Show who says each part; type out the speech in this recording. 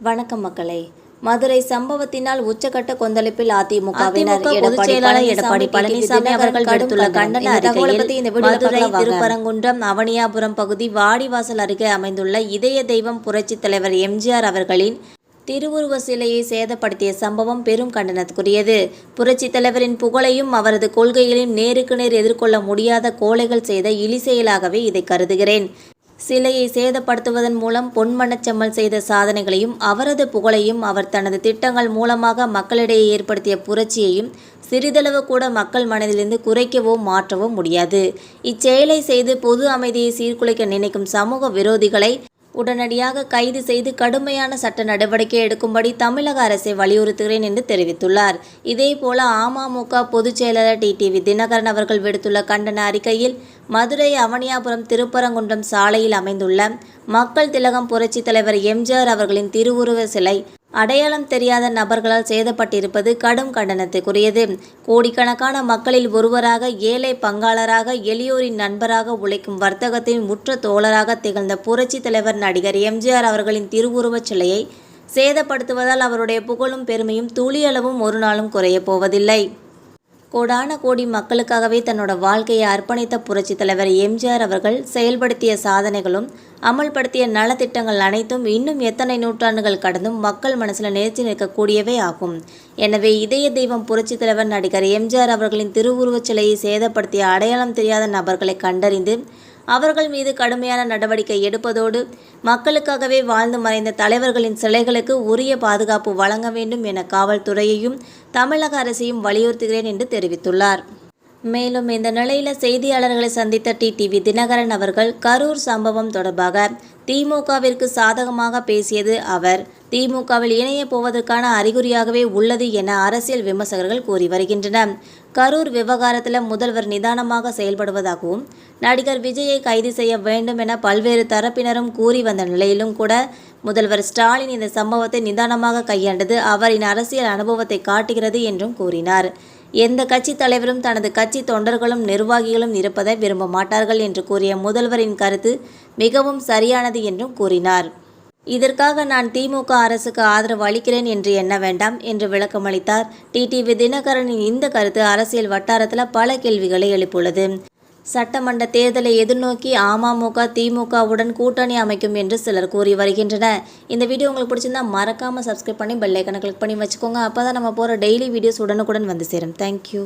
Speaker 1: வணக்கம் மக்களே. மதுரை சம்பவத்தினால் உச்சக்கட்ட கொந்தளிப்பில் அதிமுகவினர்
Speaker 2: அதிமுக
Speaker 1: எடப்பாடி பழனிசாமி அவர்கள் விடுத்துள்ள கண்டன அறிக்கையில் மதுரை
Speaker 2: மதுரை
Speaker 1: திருப்பரங்குன்றம் அவனியாபுரம் பகுதி வாடிவாசல் அருகே அமைந்துள்ள இதய தெய்வம் புரட்சித் தலைவர் எம்ஜிஆர் அவர்களின் திருவுருவ சிலையை சேதப்படுத்திய சம்பவம் பெரும் கண்டனத்துக்குரியது. புரட்சித் தலைவரின் புகழையும் அவரது கொள்கைகளையும் நேருக்கு நேர் எதிர்கொள்ள முடியாத கோழைகள் செய்த இழி செயலாகவே இதை கருதுகிறேன். சிலையை சேதப்படுத்துவதன் மூலம் பொன்மனச்செம்மல் செய்த சாதனைகளையும் அவரது புகழையும் அவர் தனது திட்டங்கள் மூலமாக மக்களிடையே ஏற்படுத்திய புரட்சியையும் சிறிதளவு கூட மக்கள் மனதிலிருந்து குறைக்கவோ மாற்றவோ முடியாது. இச்செயலை செய்து பொது அமைதியை சீர்குலைக்க நினைக்கும் சமூக விரோதிகளை உடனடியாக கைது செய்து கடுமையான சட்ட நடவடிக்கை எடுக்கும்படி தமிழக அரசை வலியுறுத்துகிறேன் என்று தெரிவித்துள்ளார். இதேபோல அமமுக பொதுச் செயலாளர் டிடிவி தினகரன் அவர்கள் விடுத்துள்ள கண்டன அறிக்கையில் மதுரை அவனியாபுரம் திருப்பரங்குன்றம் சாலையில் அமைந்துள்ள மக்கள் திலகம் புரட்சித் தலைவர் எம்ஜிஆர் அவர்களின் திருவுருவ சிலை அடையாளம் தெரியாத நபர்களால் சேதப்பட்டிருப்பது கடும் கண்டனத்துக்குரியது. கோடிக்கணக்கான மக்களில் ஒருவராக ஏழை பங்காளராக எளியோரின் நண்பராக உழைக்கும் வர்த்தகத்தின் முற்ற தோழராக திகழ்ந்த புரட்சி தலைவர் நடிகர் எம்ஜிஆர் அவர்களின் திருவுருவச் சிலையை சேதப்படுத்துவதால் அவருடைய புகழும் பெருமையும் துளியளவும் ஒரு நாளும் குறையப் போவதில்லை. கோடான கோடி மக்களுக்காகவே தன்னோட வாழ்க்கையை அர்ப்பணித்த புரட்சித் தலைவர் எம்ஜிஆர் அவர்கள் செயல்படுத்திய சாதனைகளும் அமல்படுத்திய நலத்திட்டங்கள் அனைத்தும் இன்னும் எத்தனை நூற்றாண்டுகள் கடந்தும் மக்கள் மனசில் நிலைத்து நிற்கக்கூடியவை ஆகும். எனவே இதய தெய்வம் புரட்சி தலைவர் நடிகர் எம்ஜிஆர் அவர்களின் திருவுருவச் சிலையை சேதப்படுத்திய அடையாளம் தெரியாத நபர்களை கண்டறிந்து அவர்கள் மீது கடுமையான நடவடிக்கை எடுப்பதோடு மக்களுக்காகவே வாழ்ந்து மறைந்த தலைவர்களின் சிலைகளுக்கு உரிய பாதுகாப்பு வழங்க வேண்டும் என காவல்துறையையும் தமிழக அரசையும் வலியுறுத்துகிறேன் என்று தெரிவித்துள்ளார். மேலும் இந்த நிலையில செய்தியாளர்களை சந்தித்த டிடிவி தினகரன் அவர்கள் கரூர் சம்பவம் தொடர்பாக திமுகவிற்கு சாதகமாக பேசியது அவர். திமுகவில் இணைய போவதற்கான அறிகுறியாகவே உள்ளது என அரசியல் விமர்சகர்கள் கூறி வருகின்றனர். கரூர் விவகாரத்தில் முதல்வர் நிதானமாக செயல்படுவதாகவும் நடிகர் விஜயை கைது செய்ய வேண்டும் என பல்வேறு தரப்பினரும் கூறி வந்த நிலையிலும் கூட முதல்வர் ஸ்டாலின் இந்த சம்பவத்தை நிதானமாக கையாண்டது அவரின் அரசியல் அனுபவத்தை காட்டுகிறது என்றும் கூறினார். எந்த கட்சி தலைவரும் தனது கட்சி தொண்டர்களும் நிர்வாகிகளும் இருப்பதை விரும்ப மாட்டார்கள் என்று கூறிய முதல்வரின் கருத்து மிகவும் சரியானது என்றும் கூறினார். இதற்காக நான் திமுக அரசுக்கு ஆதரவு அளிக்கிறேன் என்று எண்ண வேண்டாம் என்று விளக்கமளித்தார் டிடிவி தினகரனின் இந்த கருத்து அரசியல் வட்டாரத்தில் பல கேள்விகளை எழுப்புள்ளது சட்டமன்ற தேர்தலை எதிர்நோக்கி அமமுக திமுகவுடன் கூட்டணி அமைக்கும் என்று சிலர் கூறி வருகின்றனர். இந்த வீடியோ உங்களுக்கு பிடிச்சிருந்தா மறக்காமல் சப்ஸ்கிரைப் பண்ணி பெல்லைக்கனை கிளிக் பண்ணி வச்சுக்கோங்க. அப்போ தான் நம்ம போகிற டெய்லி வீடியோஸ் உடனுக்குடன் வந்து சேரும். தேங்க்யூ